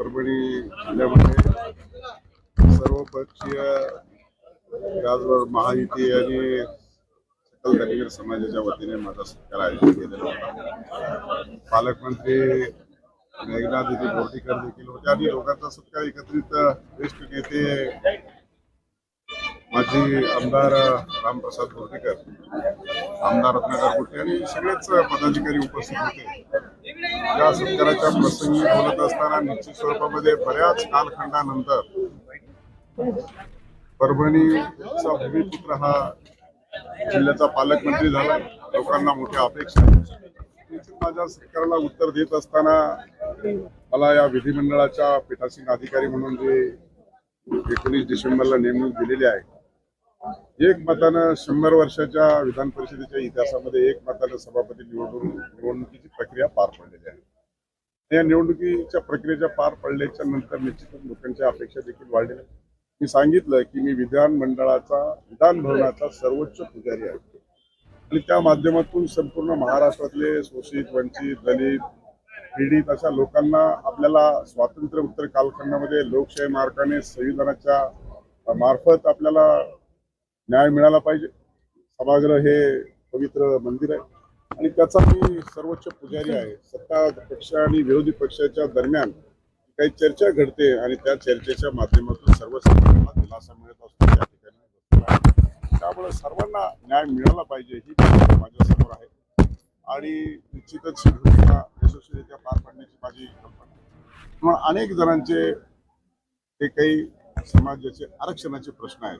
परभणी जिल्ह्यामध्ये सर्वपक्षीय त्याचबरोबर महायुती आणि सकल धनगर समाजाच्या वतीने माझा सत्कार आयोजित केलेला होता. पालकमंत्री मेघनाथ दिदी बोर्डीकर देखील होते आणि लोकांचा सत्कार एकत्रित ज्येष्ठ नेते माजी आमदार रामप्रसाद बोर्डीकर आमदार रत्नाकर गोटे आणि सगळेच पदाधिकारी उपस्थित होते. या सत्काराच्या प्रसंगी बोलत असताना निश्चित स्वरूपामध्ये बऱ्याच कालखंडानंतर परभणीचा भूमिपुत्र हा जिल्ह्याचा पालकमंत्री झाला. लोकांना मोठ्या अपेक्षा. माझ्या सत्काराला उत्तर देत असताना मला या विधिमंडळाच्या पीठासीन अधिकारी म्हणून जे एकोणीस डिसेंबरला नेमणूक दिलेली आहे एक मतानं शंभर वर्षाच्या विधान परिषदेच्या इतिहासामध्ये एक मतानं सभापती निवडून निवडणुकीची प्रक्रिया पार पडलेली आहे. या निवडणुकीच्या प्रक्रियेच्या पार पडल्याच्या नंतर निश्चितच लोकांच्या अपेक्षा देखील वाढलेल्या मी सांगितलं की मी विधान मंडळाचा विधान भवनाचा सर्वोच्च पुजारी आहे. आणि त्या माध्यमातून संपूर्ण महाराष्ट्रातले शोषित वंचित दलित पीडित अशा लोकांना आपल्याला स्वातंत्र्य उत्तर कालखंडामध्ये लोकशाही मार्गाने संविधानाच्या मार्फत आपल्याला न्याय मिळाला पाहिजे. सभागृह हे पवित्र मंदिर आहे. आणि त्याचा मी सर्वोच्च पुजारी आहे. सत्ता पक्ष आणि विरोधी पक्षाच्या दरम्यान काही चर्चा घडते आणि त्या चर्चेच्या माध्यमातून सर्व दिलासा मिळत असतो. त्या ठिकाणी त्यामुळे सर्वांना न्याय मिळाला पाहिजे ही माझ्यासमोर आहे. आणि निश्चितच ही यशस्वीरित्या पार पाडण्याची माझी कल्पना म्हणून अनेक जणांचे हे काही समाजाचे आरक्षणाचे प्रश्न आहेत.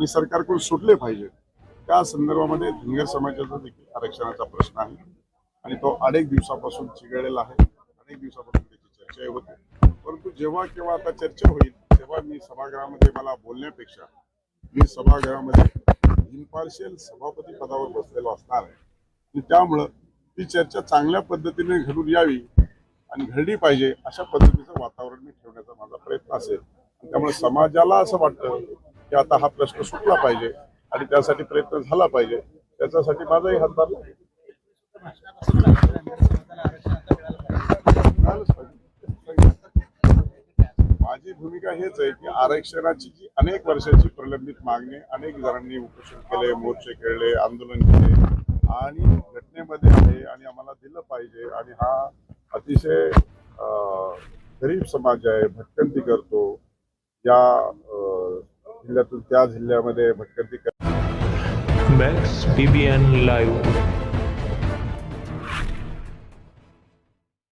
आणि सरकारकडून सुटले पाहिजे. त्या संदर्भामध्ये धनगर समाजाचा देखील आरक्षणाचा प्रश्न आहे. आणि तो अनेक दिवसापासून चिघळलेला आहे. अनेक दिवसापासून त्याची चर्चा होते. परंतु जेव्हा केव्हा आता चर्चा होईल तेव्हा मी सभागृहामध्ये मला बोलण्यापेक्षा मी सभागृहामध्ये इम्पार्शियल सभापती पदावर बसलेलो असणार आहे. आणि त्यामुळं ती चर्चा चांगल्या पद्धतीने घडून यावी आणि घडली पाहिजे अशा पद्धतीचं वातावरण मी ठेवण्याचा माझा प्रयत्न असेल. त्यामुळे समाजाला असं वाटतं की आता हा प्रश्न सुटला पाहिजे आणि त्यासाठी प्रयत्न झाला पाहिजे त्याच्यासाठी माझाही हातभार लागेल. माझी भूमिका हेच आहे की आरक्षणाची जी अनेक वर्षाची प्रलंबित मागणी अनेक जणांनी उपोषण केले मोर्चे खेळले आंदोलन केले आणि घटनेमध्ये आहे आणि आम्हाला दिलं पाहिजे आणि हा अतिशय गरीब समाज आहे भटकंती करतो या जिल्ह्यातून त्या जिल्ह्यामध्ये भटकंती कर मॅक्स बीबीएन लाईव्ह